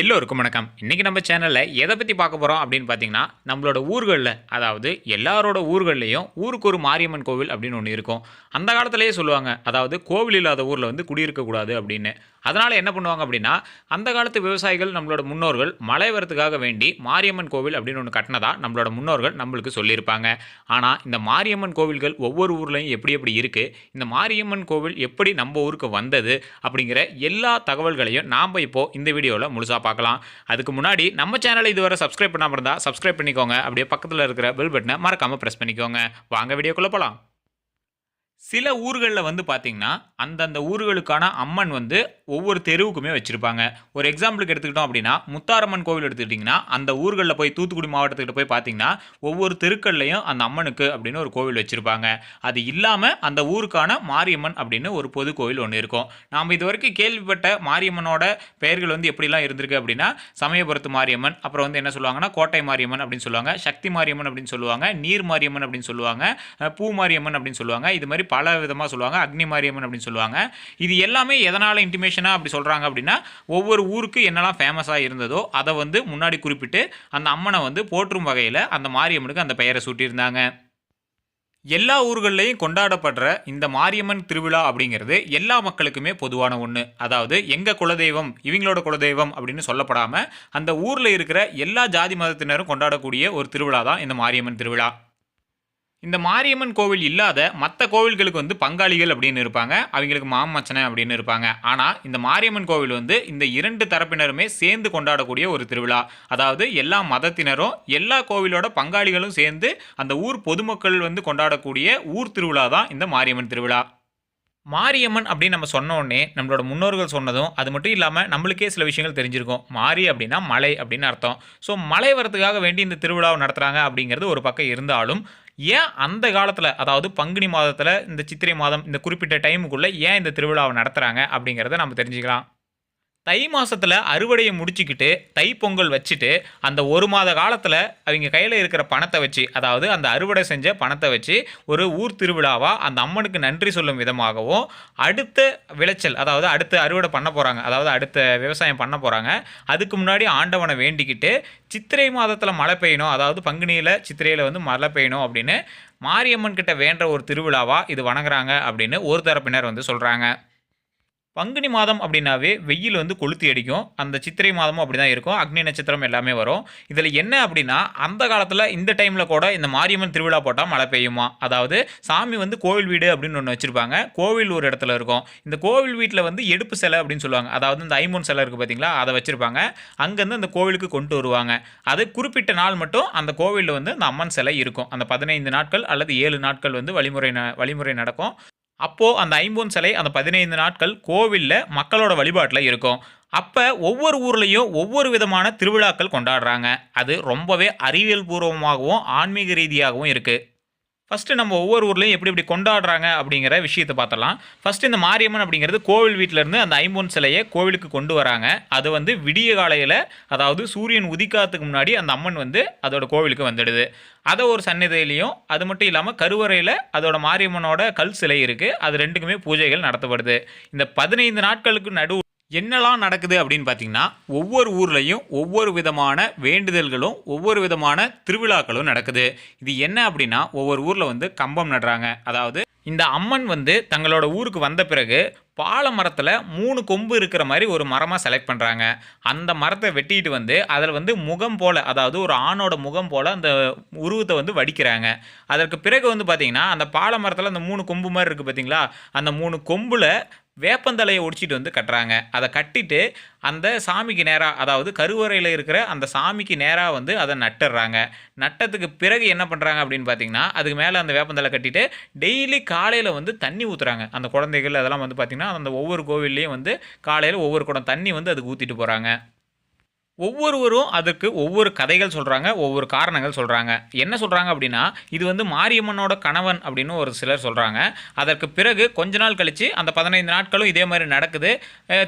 எல்லோருக்கும் வணக்கம். இன்றைக்கி நம்ம சேனலில் எதை பற்றி பார்க்க போகிறோம் அப்படின்னு பார்த்தீங்கன்னா நம்மளோட ஊர்களில் அதாவது எல்லாரோட ஊர்கள்லேயும் ஊருக்கு ஒரு மாரியம்மன் கோவில் அப்படின்னு ஒன்று இருக்கும். அந்த காலத்திலேயே சொல்லுவாங்க அதாவது கோவில் இல்லாத ஊரில் வந்து குடியிருக்கக்கூடாது அப்படின்னு. அதனால் என்ன பண்ணுவாங்க அப்படின்னா அந்த காலத்து விவசாயிகள் நம்மளோட முன்னோர்கள் மழை வரத்துக்காக வேண்டி மாரியம்மன் கோவில் அப்படின்னு ஒன்று கட்டினதா நம்மளோட முன்னோர்கள் நம்மளுக்கு சொல்லியிருப்பாங்க. ஆனால் இந்த மாரியம்மன் கோவில்கள் ஒவ்வொரு ஊர்லேயும் எப்படி எப்படி இருக்குது இந்த மாரியம்மன் கோவில் எப்படி நம்ம ஊருக்கு வந்தது அப்படிங்கிற எல்லா தகவல்களையும் நாம் இப்போது இந்த வீடியோவில் முழுசாக பார்க்கலாம். அதுக்கு முன்னாடி நம்ம சேனலை இதுவரை சப்ஸ்கிரைப் பண்ணாமல் இருந்தால் சப்ஸ்கிரைப் பண்ணிக்கோங்க. அப்படியே பக்கத்தில் இருக்கிற பெல் பட்டனை மறக்காமல் ப்ரெஸ் பண்ணிக்கோங்க. வாங்க வீடியோக்குள்ளே போகலாம் சில ஊர்களில் வந்து பார்த்திங்கன்னா அந்தந்த ஊர்களுக்கான அம்மன் வந்து ஒவ்வொரு தெருவுக்குமே வச்சுருப்பாங்க. ஒரு எக்ஸாம்பிளுக்கு எடுத்துக்கிட்டோம் அப்படின்னா முத்தாரம்மன் கோவில் எடுத்துக்கிட்டிங்கன்னா அந்த ஊர்களில் போய் தூத்துக்குடி மாவட்டத்துக்கிட்ட போய் பார்த்தீங்கன்னா ஒவ்வொரு தெருக்கள்லையும் அந்த அம்மனுக்கு அப்படின்னு ஒரு கோவில் வச்சுருப்பாங்க. அது இல்லாமல் அந்த ஊருக்கான மாரியம்மன் அப்படின்னு ஒரு பொது கோவில் ஒன்று இருக்கும். நாம் இது வரைக்கும் கேள்விப்பட்ட மாரியம்மனோட பெயர்கள் வந்து எப்படிலாம் இருந்திருக்கு அப்படின்னா சமயபுரத்து மாரியம்மன் அப்புறம் வந்து என்ன சொல்லுவாங்கன்னா கோட்டை மாரியம்மன் அப்படின்னு சொல்லுவாங்க சக்தி மாரியம்மன் அப்படின்னு சொல்லுவாங்க நீர் மாரியம்மன் அப்படின்னு சொல்லுவாங்க பூ மாரியம்மன் அப்படின்னு சொல்லுவாங்க இது மாதிரி பல விதமாக சொல்லுவாங்க. அக்னி மாரியம்மன் அப்படின்னு சொல்லுவாங்க. இது எல்லாமே எதனால் இன்டிமேஷனாக அப்படி சொல்கிறாங்க அப்படின்னா ஒவ்வொரு ஊருக்கு என்னெல்லாம் ஃபேமஸாக இருந்ததோ அதை வந்து முன்னாடி குறிப்பிட்டு அந்த அம்மனை வந்து போற்றும் வகையில் அந்த மாரியம்மனுக்கு அந்த பெயரை சூட்டியிருந்தாங்க. எல்லா ஊர்கள்லையும் கொண்டாடப்படுற இந்த மாரியம்மன் திருவிழா அப்படிங்கிறது எல்லா மக்களுக்குமே பொதுவான ஒன்று அதாவது எங்கள் குலதெய்வம் இவங்களோட குலதெய்வம் அப்படின்னு சொல்லப்படாமல் அந்த ஊரில் இருக்கிற எல்லா ஜாதி மதத்தினரும் கொண்டாடக்கூடிய ஒரு திருவிழா தான் இந்த மாரியம்மன் திருவிழா. இந்த மாரியம்மன் கோவில் இல்லாத மற்ற கோவில்களுக்கு வந்து பங்காளிகள் அப்படின்னு இருப்பாங்க அவங்களுக்கு மாமச்சனை அப்படின்னு இருப்பாங்க. ஆனால் இந்த மாரியம்மன் கோவில் வந்து இந்த இரண்டு தரப்பினருமே சேர்ந்து கொண்டாடக்கூடிய ஒரு திருவிழா. அதாவது எல்லா மதத்தினரும் எல்லா கோவிலோட பங்காளிகளும் சேர்ந்து அந்த ஊர் பொதுமக்கள் வந்து கொண்டாடக்கூடிய ஊர் திருவிழா தான் இந்த மாரியம்மன் திருவிழா. மாரியம்மன் அப்படின்னு நம்ம சொன்ன உடனே நம்மளோட முன்னோர்கள் சொன்னதும் அது மட்டும் இல்லாமல் நம்மளுக்கே சில விஷயங்கள் தெரிஞ்சிருக்கும். மாரி அப்படின்னா மலை அப்படின்னு அர்த்தம். ஸோ மலை வரதுக்காக வேண்டி இந்த திருவிழாவை நடத்துகிறாங்க அப்படிங்கிறது ஒரு பக்கம் இருந்தாலும் ஏன் அந்த காலத்தில் அதாவது பங்குனி மாதத்தில் இந்த சித்திரை மாதம் இந்த குறிப்பிட்ட டைமுக்குள்ளே ஏன் இந்த திருவிழாவை நடத்துகிறாங்க அப்படிங்கிறத நம்ம தெரிஞ்சுக்கலாம். தை மாதத்தில் அறுவடையை முடிச்சுக்கிட்டு தைப்பொங்கல் வச்சுட்டு அந்த ஒரு மாத காலத்தில் அவங்க கையில் இருக்கிற பணத்தை வச்சு அதாவது அந்த அறுவடை செஞ்ச பணத்தை வச்சு ஒரு ஊர் திருவிழாவாக அந்த அம்மனுக்கு நன்றி சொல்லும் விதமாகவும் அடுத்த விளைச்சல் அதாவது அடுத்து அறுவடை பண்ண போகிறாங்க அதாவது அடுத்த விவசாயம் பண்ண போகிறாங்க அதுக்கு முன்னாடி ஆண்டவனை வேண்டிக்கிட்டு சித்திரை மாதத்தில் மழை பெய்யணும் அதாவது பங்குனியில் சித்திரையில் வந்து மழை பெய்யணும் அப்படின்னு மாரியம்மன் கிட்ட வேண்ட ஒரு திருவிழாவாக இது வணங்குறாங்க அப்படின்னு ஒரு தரப்பினர் வந்து சொல்கிறாங்க பங்குனி மாதம் அப்படின்னாவே வெயில் வந்து கொளுத்தி அடிக்கும். அந்த சித்திரை மாதமும் அப்படி தான் இருக்கும். அக்னி நட்சத்திரம் எல்லாமே வரும். இதில் என்ன அப்படின்னா அந்த காலத்தில் இந்த டைமில் கூட இந்த மாரியம்மன் திருவிழா போட்டால் மழை பெய்யுமா? அதாவது சாமி வந்து கோவில் வீடு அப்படின்னு ஒன்று வச்சுருப்பாங்க. கோவில் ஒரு இடத்துல இருக்கும். இந்த கோவில் வீட்டில் வந்து எடுப்பு சிலை அப்படின்னு சொல்லுவாங்க. அதாவது இந்த ஐமூன் சிலை இருக்குது பார்த்தீங்களா அதை வச்சுருப்பாங்க. அங்கேருந்து அந்த கோவிலுக்கு கொண்டு வருவாங்க. அது குறிப்பிட்ட நாள் மட்டும் அந்த கோவிலில் வந்து அந்த அம்மன் சிலை இருக்கும். அந்த பதினைந்து நாட்கள் அல்லது ஏழு நாட்கள் வந்து வழிமுறை ந வழிமுறை நடக்கும். அப்போது அந்த ஐம்பொன் சிலை அந்த பதினைந்து நாட்கள் கோவிலில் மக்களோட வழிபாட்டில் இருக்கும். அப்போ ஒவ்வொரு ஊர்லேயும் ஒவ்வொரு விதமான திருவிழாக்கள் கொண்டாடுறாங்க. அது ரொம்பவே அறிவியல் பூர்வமாகவும் ஆன்மீக ரீதியாகவும் இருக்குது ஃபஸ்ட்டு நம்ம ஒவ்வொரு ஊர்லேயும் எப்படி எப்படி கொண்டாடுறாங்க அப்படிங்கிற விஷயத்தை பார்த்தலாம் ஃபஸ்ட்டு இந்த மாரியம்மன் அப்படிங்கிறது கோவில் வீட்டிலேருந்து அந்த ஐம்பொன் சிலையை கோவிலுக்கு கொண்டு வராங்க. அது வந்து விடிய காலையில் அதாவது சூரியன் உதிக்காததுக்கு முன்னாடி அந்த அம்மன் வந்து அதோட கோவிலுக்கு வந்துடுது. அதை ஒரு சந்நிதியிலையும் அது மட்டும் இல்லாமல் கருவறையில் அதோட மாரியம்மனோட கல் சிலை இருக்குது அது ரெண்டுக்குமே பூஜைகள் நடத்தப்படுது. இந்த பதினைந்து நாட்களுக்கு நடு என்னெல்லாம் நடக்குது அப்படின்னு பார்த்தீங்கன்னா ஒவ்வொரு ஊர்லேயும் ஒவ்வொரு விதமான வேண்டுதல்களும் ஒவ்வொரு விதமான திருவிழாக்களும் நடக்குது. இது என்ன அப்படின்னா ஒவ்வொரு ஊரில் வந்து கம்பம் நடுறாங்க. அதாவது இந்த அம்மன் வந்து தங்களோட ஊருக்கு வந்த பிறகு பாலை மரத்தில் மூணு கொம்பு இருக்கிற மாதிரி ஒரு மரமாக செலக்ட் பண்ணுறாங்க அந்த மரத்தை வெட்டிட்டு வந்து அதில் வந்து முகம் போல் அதாவது ஒரு ஆணோட முகம் போல் அந்த உருவத்தை வந்து வடிக்கிறாங்க. அதற்கு பிறகு வந்து பார்த்திங்கன்னா அந்த பாலை மரத்தில் அந்த மூணு கொம்பு மாதிரி இருக்குது பார்த்தீங்களா? அந்த மூணு கொம்பில் வேப்பந்தலையை ஒடிச்சிட்டு வந்து கட்டுறாங்க. அதை கட்டிட்டு அந்த சாமிக்கு நேராக அதாவது கருவறையில் இருக்கிற அந்த சாமிக்கு நேராக வந்து அதை நட்டுடுறாங்க நட்டத்துக்கு பிறகு என்ன பண்ணுறாங்க அப்படின்னு பார்த்தீங்கன்னா அதுக்கு மேலே அந்த வேப்பந்தலை கட்டிட்டு டெய்லி காலையில் வந்து தண்ணி ஊற்றுறாங்க அந்த குழந்தைகள் அதெல்லாம் வந்து பார்த்திங்கன்னா அந்த ஒவ்வொரு கோவில்லையும் வந்து காலையில் ஒவ்வொரு குடம் தண்ணி வந்து அதுக்கு ஊற்றிட்டு போகிறாங்க ஒவ்வொருவரும் அதற்கு ஒவ்வொரு கதைகள் சொல்கிறாங்க ஒவ்வொரு காரணங்கள் சொல்கிறாங்க என்ன சொல்கிறாங்க அப்படின்னா இது வந்து மாரியம்மனோட கணவன் அப்படின்னு ஒரு சிலர் சொல்கிறாங்க அதற்கு பிறகு கொஞ்ச நாள் கழித்து அந்த பதினைந்து நாட்களும் இதே மாதிரி நடக்குது.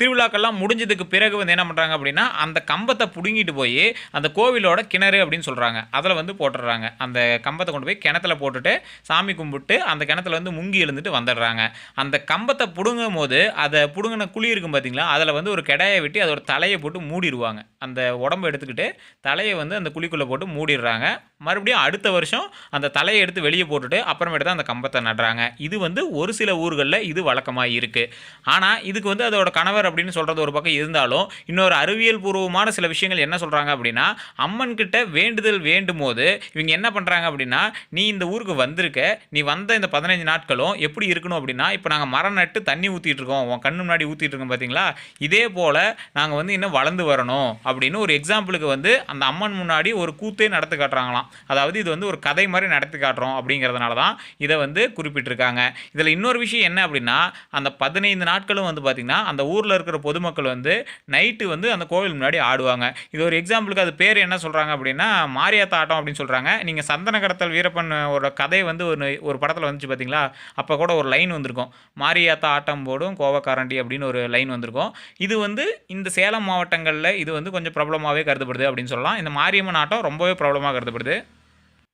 திருவிழாக்கள்லாம் முடிஞ்சதுக்கு பிறகு வந்து என்ன பண்ணுறாங்க அப்படின்னா அந்த கம்பத்தை பிடுங்கிட்டு போய் அந்த கோவிலோட கிணறு அப்படின்னு சொல்கிறாங்க அதில் வந்து போட்டுடுறாங்க. அந்த கம்பத்தை கொண்டு போய் கிணத்துல போட்டுட்டு சாமி கும்பிட்டு அந்த கிணத்துல வந்து முங்கி எழுந்துட்டு வந்துடுறாங்க. அந்த கம்பத்தை பிடுங்கும் போது அதை பிடுங்கின குழி இருக்கும் பார்த்தீங்களா அதில் வந்து ஒரு கிடையை வெட்டி அதோட தலையை போட்டு மூடிடுவாங்க. அந்த உடம்பை எடுத்துக்கிட்டு தலையை வந்து அந்த குழிக்குள்ளே போட்டு மூடிடுறாங்க. மறுபடியும் அடுத்த வருஷம் அந்த தலையை எடுத்து வெளியே போட்டுட்டு அப்புறமேட்டு தான் அந்த கம்பத்தை நடுறாங்க. இது வந்து ஒரு சில ஊர்களில் இது வழக்கமாக இருக்குது ஆனால் இதுக்கு வந்து அதோட கணவர் அப்படின்னு சொல்கிறது ஒரு பக்கம் இருந்தாலும் இன்னொரு அறிவியல் பூர்வமான சில விஷயங்கள் என்ன சொல்கிறாங்க அப்படின்னா அம்மன் கிட்ட வேண்டுதல் வேண்டும் போது இவங்க என்ன பண்ணுறாங்க அப்படின்னா நீ இந்த ஊருக்கு வந்திருக்க நீ வந்த இந்த பதினஞ்சு நாட்களும் எப்படி இருக்கணும் அப்படின்னா இப்போ நாங்கள் மரம் நட்டு தண்ணி ஊற்றிட்டு இருக்கோம் உன் கண்ணு முன்னாடி ஊற்றிட்டு இருக்கோம் பார்த்தீங்களா இதே போல் நாங்கள் வந்து இன்னும் வளர்ந்து வரணும். அப்படின்னு ஒரு எக்ஸாம்பிளுக்கு வந்து அந்த அம்மன் முன்னாடி ஒரு கூத்தே நடத்து காட்டுறாங்களாம். அதாவது இது வந்து ஒரு கதை மாதிரி நடத்தி காட்டுறோம் அப்படிங்கிறதுனால தான் இதை வந்து குறிப்பிட்டிருக்காங்க. இதில் இன்னொரு விஷயம் என்ன அப்படின்னா அந்த பதினைந்து நாட்களும் வந்து பார்த்திங்கன்னா அந்த ஊரில் இருக்கிற பொதுமக்கள் வந்து நைட்டு வந்து அந்த கோவில் முன்னாடி ஆடுவாங்க. இது ஒரு எக்ஸாம்பிளுக்கு அது பேர் என்ன சொல்கிறாங்க அப்படின்னா மாரியாத்தா ஆட்டம் அப்படின்னு சொல்கிறாங்க நீங்கள் சந்தன கடத்தல் வீரப்பன் ஒரு கதை வந்து ஒரு ஒரு படத்தில் வந்துச்சு பார்த்தீங்களா? அப்போ கூட ஒரு லைன் வந்திருக்கும். மாரியாத்தா ஆட்டம் போடும் கோவக்காரண்டி அப்படின்னு ஒரு லைன் வந்திருக்கும். இது வந்து இந்த சேலம் மாவட்டங்களில் இது வந்து கொஞ்சம் பிரபலமாகவே கருதப்படுது அப்படின்னு சொல்லலாம். இந்த மாரியம்மன் ஆட்டம் ரொம்பவே பிரபலமாக கருதப்படுது.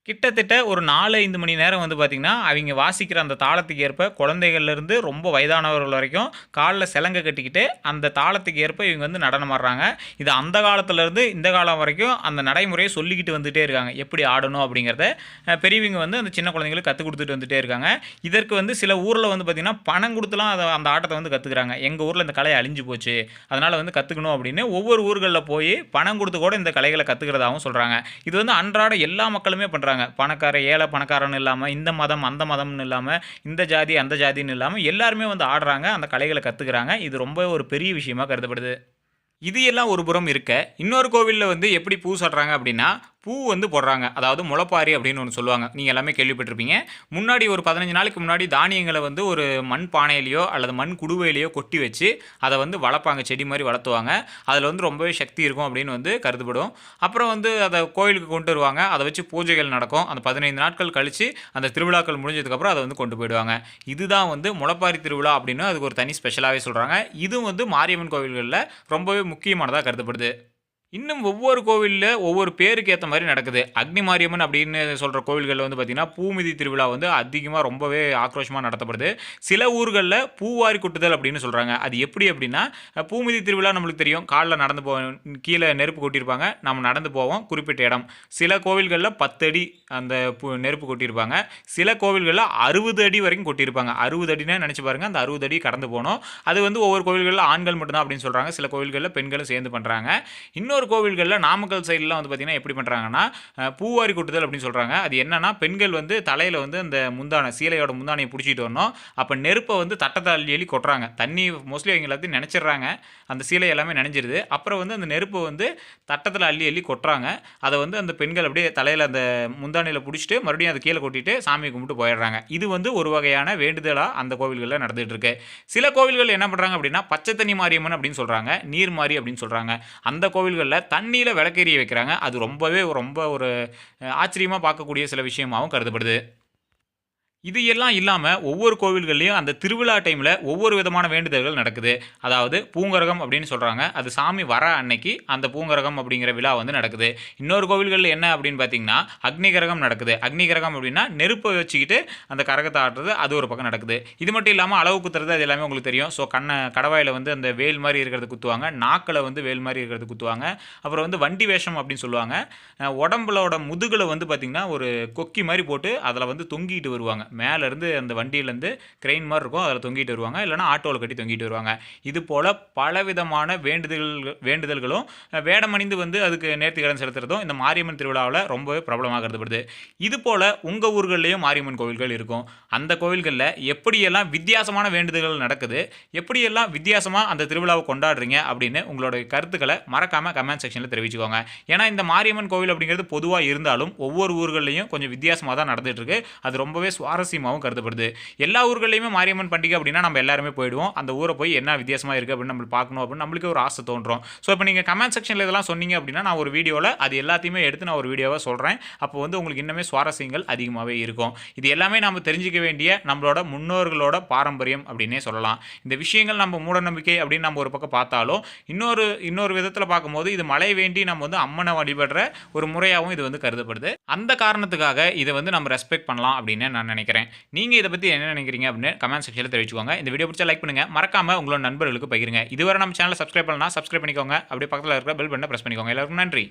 கிட்டத்தட்ட ஒரு நாலு ஐந்து மணி நேரம் வந்து பார்த்திங்கன்னா அவங்க வாசிக்கிற அந்த தாளத்துக்கு ஏற்ப குழந்தைகள்லேருந்து ரொம்ப வயதானவர்கள் வரைக்கும் காலில் சிலங்கை கட்டிக்கிட்டு அந்த தாளத்துக்கு ஏற்ப இவங்க வந்து நடனம் ஆடுறாங்க. இது அந்த காலத்துலேருந்து இந்த காலம் வரைக்கும் அந்த நடைமுறையை சொல்லிக்கிட்டு வந்துகிட்டே இருக்காங்க. எப்படி ஆடணும் அப்படிங்கிறத பெரியவங்க வந்து அந்த சின்ன குழந்தைங்களுக்கு கற்றுக் கொடுத்துட்டு வந்துகிட்டே இருக்காங்க. இதற்கு வந்து சில ஊரில் வந்து பார்த்திங்கன்னா பணம் கொடுத்துலாம் அதை அந்த ஆட்டத்தை வந்து கற்றுக்குறாங்க எங்கள் ஊரில் இந்த கலை அழிஞ்சு போச்சு. அதனால் வந்து கற்றுக்கணும் அப்படின்னு ஒவ்வொரு ஊர்களில் போய் பணம் கொடுத்து கூட இந்த கலைகளை கற்றுக்கிறதாகவும் சொல்கிறாங்க இது வந்து அன்றாட எல்லா மக்களுமே பண்ணுறாங்க பணக்கார ஏழை பணக்காரன் இல்லாமல் இந்த மதம் அந்த மதம்னு இல்லாமல் இந்த ஜாதி அந்த ஜாதின்னு இல்லாமல் எல்லாருமே வந்து ஆடுறாங்க அந்த கலைகளை கற்றுக்குறாங்க இது ரொம்ப ஒரு பெரிய விஷயமா கருதப்படுது. இது எல்லாம் ஒரு புறம் இருக்க. இன்னொரு கோவிலில் வந்து எப்படி பூ சொல்கிறாங்க அப்படின்னா பூ வந்து போடுறாங்க. அதாவது முளைப்பாரி அப்படின்னு ஒன்று சொல்லுவாங்க. நீங்கள் எல்லாமே கேள்விப்பட்டிருப்பீங்க. முன்னாடி ஒரு பதினஞ்சு நாளைக்கு முன்னாடி தானியங்களை வந்து ஒரு மண் பானையிலையோ அல்லது மண் குடுவையிலையோ கொட்டி வச்சு அதை வந்து வளர்ப்பாங்க. செடி மாதிரி வளர்த்துவாங்க. அதில் வந்து ரொம்பவே சக்தி இருக்கும் அப்படின்னு வந்து கருதப்படும். அப்புறம் வந்து அதை கோயிலுக்கு கொண்டு வருவாங்க. அதை வச்சு பூஜைகள் நடக்கும். அந்த பதினைந்து நாட்கள் கழித்து அந்த திருவிழாக்கள் முடிஞ்சதுக்கப்புறம் அதை வந்து கொண்டு போயிடுவாங்க. இதுதான் வந்து முளைப்பாரி திருவிழா அப்படின்னு அதுக்கு ஒரு தனி ஸ்பெஷலாகவே சொல்கிறாங்க இதுவும் வந்து மாரியம்மன் கோவில்களில் ரொம்பவே முக்கியமானதாக கருதப்படுது. இன்னும் ஒவ்வொரு கோவிலில் ஒவ்வொரு பேருக்கு ஏற்ற மாதிரி நடக்குது. அக்னி மாரியம்மன் அப்படின்னு சொல்கிற கோவில்களில் வந்து பார்த்திங்கன்னா பூமிதி திருவிழா வந்து அதிகமாக ரொம்பவே ஆக்ரோஷமாக நடத்தப்படுது. சில ஊர்களில் பூவாரி கொட்டுதல் அப்படின்னு சொல்கிறாங்க அது எப்படி அப்படின்னா பூமிதி திருவிழா நம்மளுக்கு தெரியும். காலில் நடந்து போ கீழே நெருப்பு கொட்டியிருப்பாங்க. நம்ம நடந்து போவோம். குறிப்பிட்ட இடம். சில கோவில்களில் பத்து அடி அந்த பூ நெருப்பு கொட்டியிருப்பாங்க. சில கோவில்களில் அறுபது அடி வரைக்கும் கொட்டியிருப்பாங்க. அறுபது அடினா நினச்சி பாருங்கள் அந்த அறுபது அடி கடந்து போகணும் அது வந்து ஒவ்வொரு கோவில்களில் ஆண்கள் மட்டும்தான் அப்படின்னு சொல்கிறாங்க சில கோவில்களில் பெண்களும் சேர்ந்து பண்ணுறாங்க இன்னொரு கோவில்களில் நாமக்கல் சைட்லாம் வந்து பார்த்திங்கன்னா எப்படி பண்ணுறாங்கன்னா பூவாரி கொட்டுதல் அப்படின்னு சொல்கிறாங்க அது என்னென்னா பெண்கள் வந்து தலையில் வந்து அந்த முந்தானை சீலையோட முந்தானையை பிடிச்சிட்டு வரணும். அப்போ நெருப்பை வந்து தட்டத்தை அள்ளி அள்ளி கொட்டுறாங்க. தண்ணி மோஸ்ட்லி அவங்க எல்லாத்தையும் நினச்சிடுறாங்க. அந்த சீலை எல்லாமே நினைஞ்சிருது. அப்புறம் வந்து அந்த நெருப்பை வந்து தட்டத்தில் அள்ளி அள்ளி கொட்டுறாங்க. அதை வந்து அந்த பெண்கள் அப்படியே தலையில் அந்த முந்தானையில் பிடிச்சிட்டு மறுபடியும் அதை கீழே கொட்டிட்டு சாமி கும்பிட்டு போயிடுறாங்க. இது வந்து ஒரு வகையான வேண்டுதலாக அந்த கோவில்களில் நடந்துகிட்டு இருக்கு. சில கோவில்கள் என்ன பண்ணுறாங்க அப்படின்னா பச்சை தண்ணி மாரியம்மன் அப்படின்னு சொல்கிறாங்க நீர் மாறி அப்படின்னு சொல்கிறாங்க அந்த கோவில்கள் கோவில்களில் தண்ணியில் விளக்கெரிய வைக்கிறாங்க. அது ரொம்பவே ரொம்ப ஒரு ஆச்சரியமாக பார்க்கக்கூடிய சில விஷயமாகவும் கருதப்படுது. இது எல்லாம் இல்லாமல் ஒவ்வொரு கோவில்கள்லையும் அந்த திருவிழா டைமில் ஒவ்வொரு விதமான வேண்டுதல்கள் நடக்குது. அதாவது பூங்கரகம் அப்படின்னு சொல்கிறாங்க அது சாமி வர அன்னைக்கு அந்த பூங்கரகம் அப்படிங்கிற விழா வந்து நடக்குது. இன்னொரு கோவில்களில் என்ன அப்படின்னு பார்த்தீங்கன்னா அக்னிகரகம் நடக்குது. அக்னிகரகம் அப்படின்னா நெருப்பை வச்சுக்கிட்டு அந்த கரகத்தை ஆடுறது அது ஒரு பக்கம் நடக்குது. இது மட்டும் இல்லாமல் அளவு குத்துறது அது எல்லாமே உங்களுக்கு தெரியும். ஸோ கண்ணை கடவாயில் வந்து அந்த வேல் மாதிரி இருக்கிறது குத்துவாங்க. நாக்கில் வந்து வேல் மாதிரி இருக்கிறது குத்துவாங்க. அப்புறம் வந்து வண்டி வேஷம் அப்படின்னு சொல்லுவாங்க. உடம்புலோட முதுகில் வந்து பார்த்திங்கன்னா ஒரு கொக்கி மாதிரி போட்டு அதில் வந்து தொங்கிட்டு வருவாங்க. மேலேருந்து அந்த வண்டியிலேருந்து கிரெயின் மாதிரி இருக்கும் அதில் தொங்கிட்டு வருவாங்க. இல்லைனா ஆட்டோவில் கட்டி தொங்கிட்டு வருவாங்க. இது போல் பலவிதமான வேண்டுதல் வேண்டுதல்களும் வேடமணிந்து வந்து அதுக்கு நேர்த்திக்கடன் செலுத்துறதும் இந்த மாரியம்மன் திருவிழாவில் ரொம்பவே பிரபலமாக கருதப்படுது இது போல் உங்கள் ஊர்கள்லேயும் மாரியம்மன் கோவில்கள் இருக்கும். அந்த கோவில்களில் எப்படியெல்லாம் வித்தியாசமான வேண்டுதல்கள் நடக்குது எப்படியெல்லாம் வித்தியாசமாக அந்த திருவிழாவை கொண்டாடுறீங்க அப்படின்னு உங்களோட கருத்துக்களை மறக்காமல் கமெண்ட் செக்ஷனில் தெரிவிச்சுக்கோங்க. ஏன்னா இந்த மாரியம்மன் கோவில் அப்படிங்கிறது பொதுவாக இருந்தாலும் ஒவ்வொரு ஊர்கள்லையும் கொஞ்சம் வித்தியாசமாக தான் நடந்துகிட்ருக்கு அது ரொம்பவே சுவாரஸ்யம் சுவாரஸ்யமாகவும் கருதப்படுது. எல்லா ஊர்களையுமே மாரியம்மன் பண்டிகை அப்படின்னா நம்ம எல்லாருமே போயிடுவோம். அந்த ஊரை போய் என்ன வித்தியாசமாக இருக்குது அப்படின்னு நம்ம பார்க்கணும் அப்படின்னு நம்மளுக்கு ஒரு ஆசை தோன்றும். ஸோ இப்போ நீங்கள் கமெண்ட் செக்ஷனில் இதெல்லாம் சொன்னீங்க அப்படின்னா நான் ஒரு வீடியோவில் அது எல்லாத்தையுமே எடுத்து நான் ஒரு வீடியோவாக சொல்கிறேன் அப்போ வந்து உங்களுக்கு இன்னுமே சுவாரஸ்யங்கள் அதிகமாகவே இருக்கும். இது எல்லாமே நம்ம தெரிஞ்சுக்க வேண்டிய நம்மளோட முன்னோர்களோட பாரம்பரியம் அப்படின்னே சொல்லலாம். இந்த விஷயங்கள் நம்ம மூடநம்பிக்கை அப்படின்னு நம்ம ஒரு பக்கம் பார்த்தாலும் இன்னொரு இன்னொரு விதத்தில் பார்க்கும்போது இது மழை வேண்டி நம்ம வந்து அம்மனை வழிபடுற ஒரு முறையாகவும் இது வந்து கருதப்படுது. அந்த காரணத்துக்காக இதை வந்து நம்ம ரெஸ்பெக்ட் பண்ணலாம் அப்படின்னு நான் நினைக்கிறேன். நீங்கள் இதை பற்றி என்ன நினைக்கிறீங்க அப்படின்னு கமெண்ட் செக்ஷனில் தெரிவிச்சுக்கோங்க. இந்த வீடியோ பிடிச்சா லைக் பண்ணுங்கள் மறக்காம உங்களோட நண்பர்களுக்கு பகிருங்க. இதுவரை நம்ம சேனலை சப்ஸ்கிரைப் பண்ணலாம் சப்ஸ்கிரைப் பண்ணிக்கோங்க. அப்படியே பக்கத்தில் இருக்கிற பெல் பண்ண ப்ரெஸ் பண்ணிக்கோங்க. எல்லாருக்கும் நன்றி.